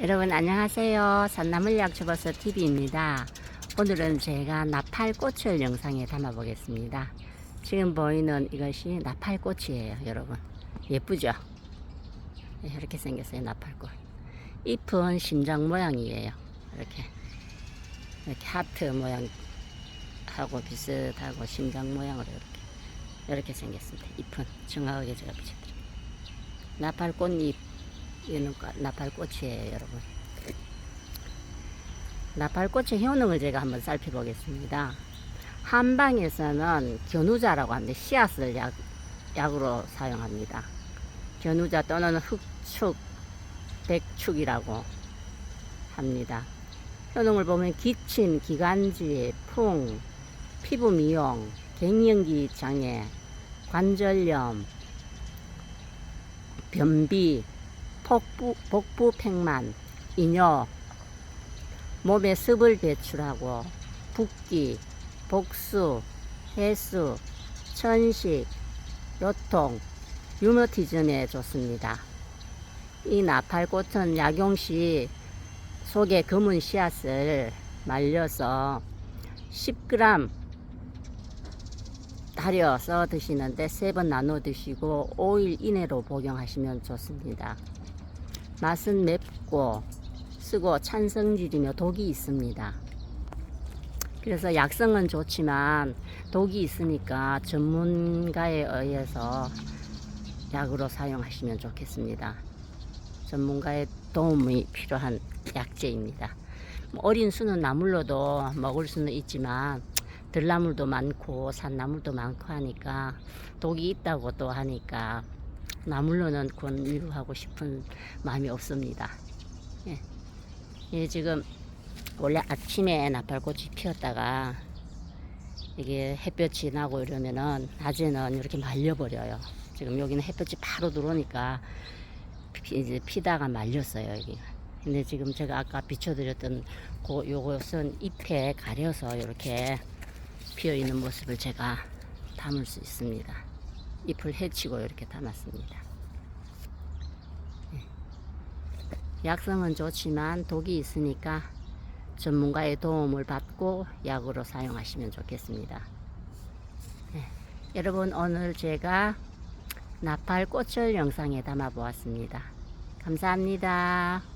여러분 안녕하세요. 산나물 약초버섯 TV입니다. 오늘은 제가 나팔꽃을 영상에 담아 보겠습니다. 지금 보이는 이것이 나팔꽃이에요, 여러분. 예쁘죠? 네, 이렇게 생겼어요, 나팔꽃. 잎은 심장 모양이에요. 이렇게 이렇게 하트 모양 하고 비슷하고 심장 모양으로 이렇게 이렇게 생겼습니다. 잎은 정확하게 제가 비춰드릴게요. 나팔꽃잎 까- 나팔꽃이에요, 여러분. 나팔꽃의 효능을 제가 한번 살펴보겠습니다. 한방에서는 견우자라고 하는데 씨앗을 약, 약으로 사용합니다. 견우자 또는 흑축, 백축이라고 합니다. 효능을 보면 기침, 기관지, 풍, 피부 미용, 갱년기 장애, 관절염, 변비, 복부, 복부 팽만, 이뇨, 몸에 습을 배출하고 붓기, 복수, 해수, 천식, 요통, 유머티즘에 좋습니다. 이 나팔꽃은 약용시 속에 검은 씨앗을 말려서 10g 달여서 드시는데 세번 나눠 드시고 5일 이내로 복용하시면 좋습니다. 맛은 맵고 쓰고 찬성질이며 독이 있습니다. 그래서 약성은 좋지만 독이 있으니까 전문가에 의해서 약으로 사용하시면 좋겠습니다. 전문가의 도움이 필요한 약재입니다. 뭐 어린 수는 나물로도 먹을 수는 있지만 들나물도 많고 산나물도 많고 하니까 독이 있다고 또 하니까 나물로는 권유하고 싶은 마음이 없습니다. 예. 예, 지금 원래 아침에 나팔꽃이 피었다가 이게 햇볕이 나고 이러면은 낮에는 이렇게 말려버려요. 지금 여기는 햇볕이 바로 들어오니까 피, 이제 피다가 말렸어요 여기. 근데 지금 제가 아까 비춰드렸던 그 요것은 잎에 가려서 이렇게 피어 있는 모습을 제가 담을 수 있습니다. 잎을 헤치고 이렇게 담았습니다. 예. 약성은 좋지만 독이 있으니까 전문가의 도움을 받고 약으로 사용하시면 좋겠습니다. 예. 여러분 오늘 제가 나팔 꽃을 영상에 담아 보았습니다. 감사합니다.